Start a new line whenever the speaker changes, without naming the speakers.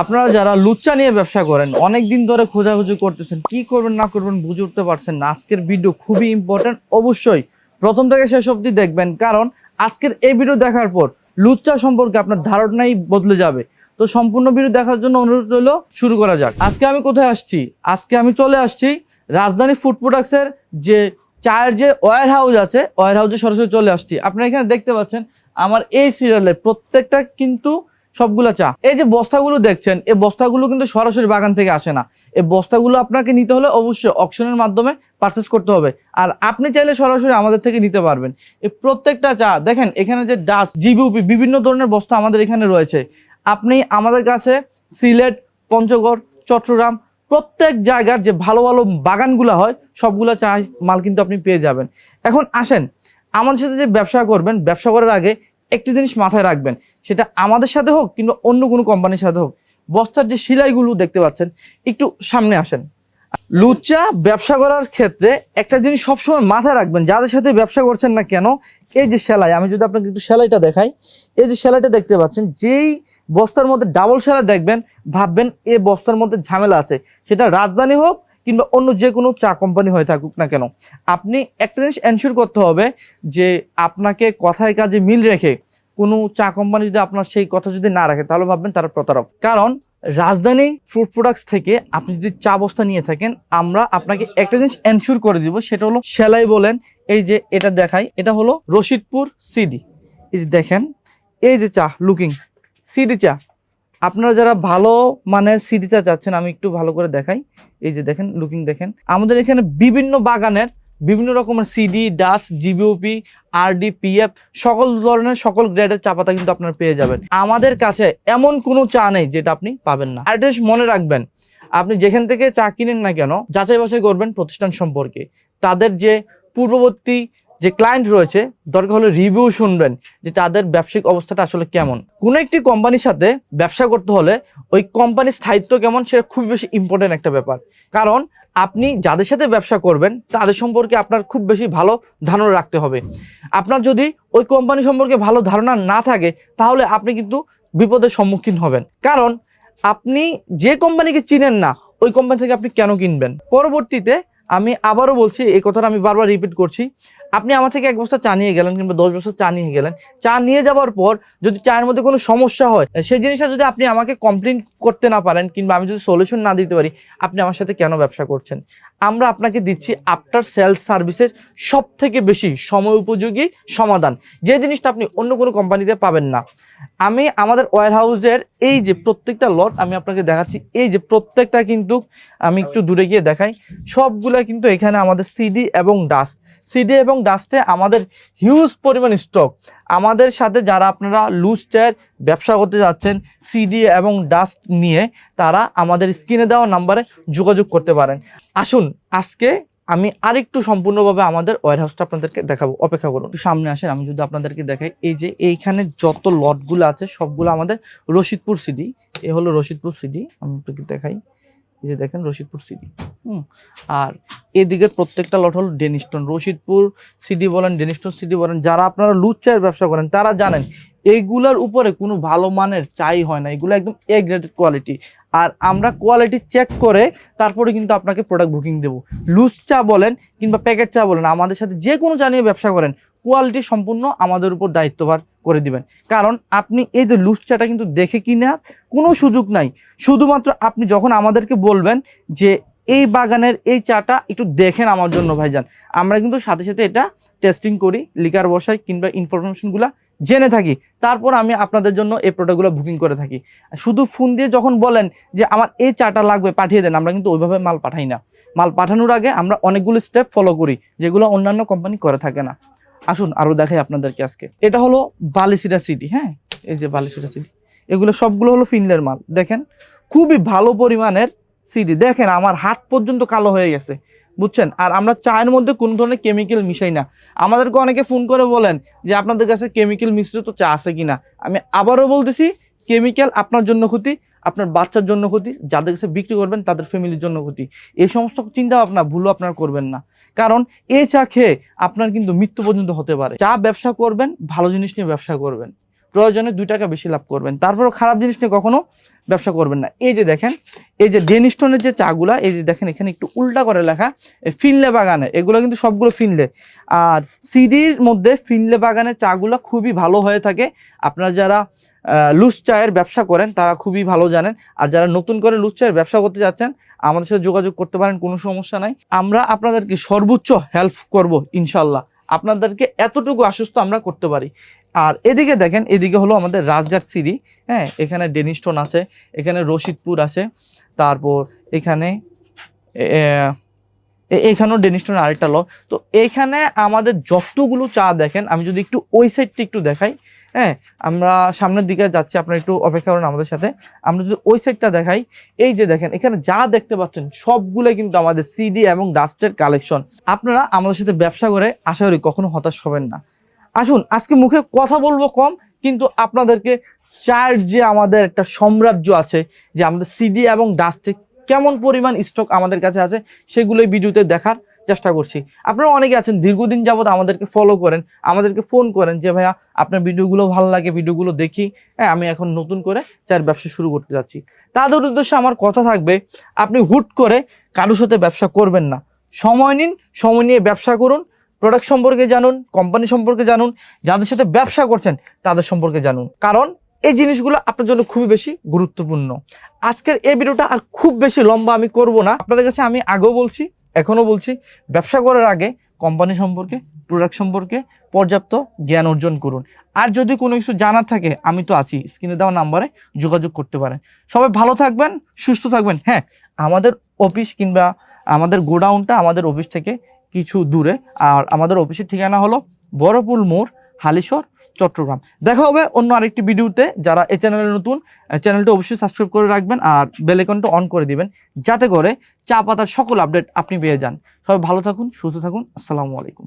আপনারা যারা লুচ্চা নিয়ে ব্যবসা করেন অনেক দিন ধরে খোঁজাখুঁজি করতেছেন, কি করবেন, না করবেন বুঝে উঠতে পারছেন না। আজকের ভিডিও খুবই ইম্পর্টেন্ট অবশ্যই প্রথম থেকে শেষ অবধি দেখবেন, কারণ আজকের এই ভিডিও দেখার পর লুচ্চা সম্পর্কে আপনার ধারণাই বদলে যাবে। তো সম্পূর্ণ ভিডিও দেখার জন্য অনুরোধ রইল, শুরু করা যাক। আজকে আমি কোথায় আসছি? আজকে আমি চলে আসছি রাজধানী ফুড প্রোডাক্টসের যে চায়ের যে ওয়ার হাউস আছে ওয়ার হাউসে সরাসরি চলে আসছি। আপনারা এখানে দেখতে পাচ্ছেন, আমার এই সিরিয়ালের প্রত্যেকটা কিন্তু সবগুলো চা। এই যে বস্তাগুলো দেখছেন, এই বস্তাগুলো কিন্তু সরাসরি বাগান থেকে আসে না। এই বস্তাগুলো আপনাকে নিতে হলে অবশ্যই অকশনের মাধ্যমে পারচেস করতে হবে। আর আপনি চাইলে সরাসরি আমাদের থেকে নিতে পারবেন। এই প্রত্যেকটা চা, দেখেন এখানে যে ডাস্ট জিবিউপি বিভিন্ন ধরনের বস্তা আমাদের এখানে রয়েছে। আপনি আমাদের কাছে সিলেট, পঞ্চগড়, চট্টগ্রাম, প্রত্যেক জায়গার যে ভালো ভালো বাগানগুলো হয়, সবগুলো চা মাল কিন্তু আপনি পেয়ে যাবেন। এখন আসেন আমাদের সাথে যে ব্যবসা করবেন, ব্যবসা করার আগে একটি জিনিস মাথায় রাখবেন, সেটা আমাদের সাথে হোক কিংবা অন্য কোনো কোম্পানির সাথে হোক, বস্তার যে সেলাইগুলো দেখতে পাচ্ছেন, একটু সামনে আসেন। লুচা ব্যবসা করার ক্ষেত্রে একটা জিনিস সবসময় মাথায় রাখবেন, যাদের সাথে ব্যবসা করছেন না কেন, এই যে সেলাই, আমি যদি আপনাকে একটু সেলাইটা দেখাই, এই যে সেলাইটা দেখতে পাচ্ছেন, যেই বস্তার মধ্যে ডাবল সেলাই দেখবেন, ভাববেন এ বস্তার মধ্যে ঝামেলা আছে, সেটা রাজধানী হোক কিংবা অন্য যে কোনো চা কোম্পানি হয়ে থাকুক না কেন, আপনি একটা জিনিস এনশিওর করতে হবে যে আপনাকে কথায় কাজে মিল রেখে কোনো চা কোম্পানি যদি আপনার সেই কথা যদি না রাখে, তাহলে ভাববেন তারা প্রতারক। কারণ রাজধানী ফুড প্রোডাক্টস থেকে আপনি যদি চা বস্তা নিয়ে থাকেন, আমরা আপনাকে একটা জিনিস এনশিওর করে দিব, সেটা হলো সেলাই বলেন, এই যে এটা দেখাই, এটা হলো রশিদপুর সিডি এই যে দেখেন, এই যে চা লুকিং সিডি চা আপনারা যারা ভালো মানের চা চাচ্ছেন আমি একটু ভালো করে দেখাই। এই যে দেখেন লুকিং দেখেন। আমাদের এখানে বিভিন্ন বাগানের বিভিন্ন রকমের সিডি ডাস জিবিওপি আরডি পিএফ সকল ধরনের, সকল গ্রেডের চা পাতা কিন্তু আপনারা পেয়ে যাবেন। আমাদের কাছে এমন কোনো চা নেই যেটা আপনি পাবেন না। একটা মনে রাখবেন, আপনি যেখান থেকে চা কিনেন না কেন যাচাই বাছাই করবেন প্রতিষ্ঠান সম্পর্কে। তাদের যে পূর্ববর্তী যে ক্লায়েন্ট রয়েছে, দরকার হলে রিভিউ শুনবেন যে তাদের ব্যবসায়িক অবস্থাটা আসলে কেমন। কোনো একটি কোম্পানির সাথে ব্যবসা করতে হলে ওই কোম্পানির স্থায়িত্ব কেমন সেটা খুব বেশি ইম্পর্টেন্ট একটা ব্যাপার। কারণ আপনি যাদের সাথে ব্যবসা করবেন, তাদের সম্পর্কে আপনার খুব বেশি ভালো ধারণা রাখতে হবে। আপনার যদি ওই কোম্পানি সম্পর্কে ভালো ধারণা না থাকে, তাহলে আপনি কিন্তু বিপদের সম্মুখীন হবেন। কারণ আপনি যে কোম্পানিকে চিনেন না, ওই কোম্পানি থেকে আপনি কেন কিনবেন? পরবর্তীতে আমি আবারও বলছি, এই কথাটা আমি বারবার রিপিট করছি আপনি আমার থেকে এক বস্তা চা নিয়ে গেলেন কিংবা দশ বছর চা নিয়ে গেলেন, চা নিয়ে যাওয়ার পর যদি চায়ের মধ্যে কোনো সমস্যা হয় সেই জিনিসটা যদি আপনি আমাকে কমপ্লেন করতে না পারেন কিংবা আমি যদি সলিউশন না দিতে পারি, আপনি আমার সাথে কেন ব্যবসা করছেন? আমরা আপনাকে দিচ্ছি আফটার সেলস সার্ভিসের সব থেকে বেশি সময় উপযোগী সমাধান। যে জিনিসটা আপনি অন্য কোনো কোম্পানিতে পাবেন না। আমি আমাদের ওয়ার হাউসের এই যে প্রত্যেকটা লট আমি আপনাকে দেখাচ্ছি, এই যে প্রত্যেকটা কিন্তু আমি একটু দূরে গিয়ে দেখাই, সবগুলা কিন্তু এখানে আমাদের সিডি এবং ডাস্ট সিডি এবং ডাস্টে আমাদের হিউজ পরিমাণ স্টক আমাদের সাথে যারা আপনারা লুজ চেয়ার ব্যবসা করতে যাচ্ছেন, সিডি এবং ডাস্ট নিয়ে, তারা আমাদের স্ক্রিনে দেওয়া নাম্বারে যোগাযোগ করতে পারেন। আসুন, আজকে আমি আরেকটু সম্পূর্ণভাবে আমাদের ওয়ার হাউসটা আপনাদেরকে দেখাবো। অপেক্ষা করুন। একটু সামনে আসেন, আমি যদি আপনাদেরকে দেখাই, এই যে এইখানে যত লটগুলো আছে, সবগুলো আমাদের রশিদপুর সিডি। এ হলো রশিদপুর সিডি, আমি আপনাকে দেখাই। এই যে দেখেন রশিদপুর সিডি। আর এদিকে প্রত্যেকটা লট হলো ডেনিস্টন রশিদপুর সিডি বলেন ডেনিস্টন সিডি বলেন, যারা আপনারা লুজ চায়ের ব্যবসা করেন, তারা জানেন এইগুলোর উপরে কোনো ভালো মানের চাই হয় না। এগুলো একদম এ গ্রেডেড কোয়ালিটি আর আমরা কোয়ালিটি চেক করে তারপরে কিন্তু আপনাকে প্রোডাক্ট বুকিং দেবো। লুজ চা বলেন কিংবা প্যাকেট চা বলেন, আমাদের সাথে যে কোনো চা নিয়ে ব্যবসা করেন কোয়ালিটি সম্পূর্ণ আমাদের উপর দায়িত্বভার করে দিবেন। কারণ আপনি এই যে লুজ চাটা কিন্তু দেখে কিনার কোনো সুযোগ নাই। শুধুমাত্র আপনি যখন আমাদেরকে বলবেন যে এই বাগানের এই চাটা একটু দেখেন আমার জন্য, ভাইজান। আমরা কিন্তু সাথে সাথে এটা টেস্টিং করি, লিকার বসাই কিংবা ইনফরমেশনগুলো জেনে থাকি। তারপর আমি আপনাদের জন্য এই প্রোডাক্টগুলো বুকিং করে থাকি। শুধু ফোন দিয়ে যখন বলেন যে আমার এই চাটা লাগবে, পাঠিয়ে দেন, আমরা কিন্তু ওইভাবে মাল পাঠাই না। মাল পাঠানোর আগে আমরা অনেকগুলো স্টেপ ফলো করি, যেগুলো অন্যান্য কোম্পানি করে থাকে না। আসুন আরও দেখাই আপনাদেরকে আজকে। এটা হলো বালিসিরা সিটি হ্যাঁ? এই যে বালিসিরা সিটি। এগুলো সবগুলো হলো ফিনলের মাল। দেখেন, খুবই ভালো পরিমাণের সিডি। দেখেন, আমার হাত পর্যন্ত কালো হয়ে গেছে, বুঝছেন? আর আমরা চায়ের মধ্যে কোনো ধরনের কেমিক্যাল মিশাই না। আমাদেরকে অনেকে ফোন করে বলেন যে, আপনাদের কাছে কেমিক্যাল মিশ্রিত চা আছে কি না আমি আবারও বলতেছি কেমিক্যাল আপনার জন্য ক্ষতি, আপনার বাচ্চার জন্য ক্ষতি, যাদের কাছে বিক্রি করবেন, তাদের ফ্যামিলির জন্য ক্ষতি। এই সমস্ত চিন্তা ভাবনা ভুলও আপনার করবেন না। কারণ, এই চা খেয়ে আপনার কিন্তু মৃত্যু পর্যন্ত হতে পারে। চা ব্যবসা করবেন, ভালো জিনিস নিয়ে ব্যবসা করবেন। প্রয়োজনে দুই টাকা বেশি লাভ করবেন। তারপরও খারাপ জিনিস নিয়ে কখনো ব্যবসা করবেন না। এই যে দেখেন, এই যে ডেনিস্টনের যে চাগুলা, এই যে দেখেন এখানে একটু উল্টা করে লেখা ফিনলে বাগানে, এগুলো কিন্তু সবগুলো ফিনলে। আর সিডির মধ্যে ফিনলে বাগানের চাগুলো খুবই ভালো হয়ে থাকে। আপনারা যারা লুজ চায়ের ব্যবসা করেন, তারা খুবই ভালো জানেন। আর যারা নতুন করে লুজ চায়ের ব্যবসা করতে যাচ্ছেন, আমাদের সাথে যোগাযোগ করতে পারেন, কোনো সমস্যা নাই। আমরা আপনাদেরকে সর্বোচ্চ হেল্প করব ইনশাল্লাহ আপনাদেরকে এতটুকু আশ্বস্ত আমরা করতে পারি। আর এদিকে দেখেন, এদিকে হলো আমাদের রাজঘাট সিঁড়ি। হ্যাঁ এখানে ডেনিস্টোন আছে, এখানে রশিদপুর আছে, তারপর এখানে এখানেও ডেনিস্টোন আরেকটা ল তো এখানে আমাদের যতগুলো চা দেখেন, আমি যদি একটু ওই সাইডটি একটু দেখাই হ্যাঁ আমরা সামনের দিকে যাচ্ছি, আপনারা একটু অপেক্ষা করুন আমাদের সাথে। আমরা যদি ওই সাইডটা দেখাই, এই যে দেখেন, এখানে যা দেখতে পাচ্ছেন, সবগুলোই কিন্তু আমাদের সিডি এবং ডাস্টের কালেকশন। আপনারা আমাদের সাথে ব্যবসা করে, আশা করি কখনো হতাশ হবেন না। আসুন, আজকে মুখে কথা বলব কম, কিন্তু আপনাদেরকে চায়ের যে আমাদের একটা সাম্রাজ্য আছে, যে আমাদের সিডি এবং ডাস্টে কেমন পরিমাণ স্টক আমাদের কাছে আছে, সেগুলো এই ভিডিওতে দেখার চেষ্টা করছি। আপনারা অনেকে আছেন, দীর্ঘদিন যাবত আমাদেরকে ফলো করেন, আমাদেরকে ফোন করেন যে, ভাইয়া, আপনার ভিডিওগুলো ভালো লাগে, ভিডিওগুলো দেখি। হ্যাঁ আমি এখন নতুন করে চায়ের ব্যবসা শুরু করতে যাচ্ছি। তাদের উদ্দেশ্যে আমার কথা থাকবে, আপনি হুট করে কারোর সাথে ব্যবসা করবেন না। সময় নিন, সময় নিয়ে ব্যবসা করুন প্রোডাক্ট সম্পর্কে জানুন কোম্পানি সম্পর্কে জানুন, যাদের সাথে ব্যবসা করছেন তাদের সম্পর্কে জানুন। কারণ এই জিনিসগুলো আপনার জন্য খুবই বেশি গুরুত্বপূর্ণ। আজকের এই ভিডিওটা আর খুব বেশি লম্বা আমি করব না। আপনাদের কাছে আমি আগেও বলছি, এখনও বলছি, ব্যবসা করার আগে কোম্পানি সম্পর্কে প্রোডাক্ট সম্পর্কে পর্যাপ্ত জ্ঞান অর্জন করুন। আর যদি কোনো কিছু জানার থাকে, আমি তো আছি স্ক্রিনে দেওয়া নাম্বারে যোগাযোগ করতে পারেন। সবাই ভালো থাকবেন, সুস্থ থাকবেন। হ্যাঁ আমাদের অফিস কিংবা আমাদের গোডাউনটা আমাদের অফিস থেকে কিছু দূরে। আর আমাদের অফিসের ঠিকানা হলো বড়পুল মোড় হালিশর চট্টগ্রাম। দেখা হবে অন্য আরেকটি ভিডিওতে। যারা এই চ্যানেলে নতুন চ্যানেলটা অবশ্যই সাবস্ক্রাইব করে রাখবেন আর বেলেকনটা অন করে দিবেন, যাতে করে চা পাতার সকল আপডেট আপনি পেয়ে যান। সবাই ভালো থাকুন, সুস্থ থাকুন। আসসালামু আলাইকুম।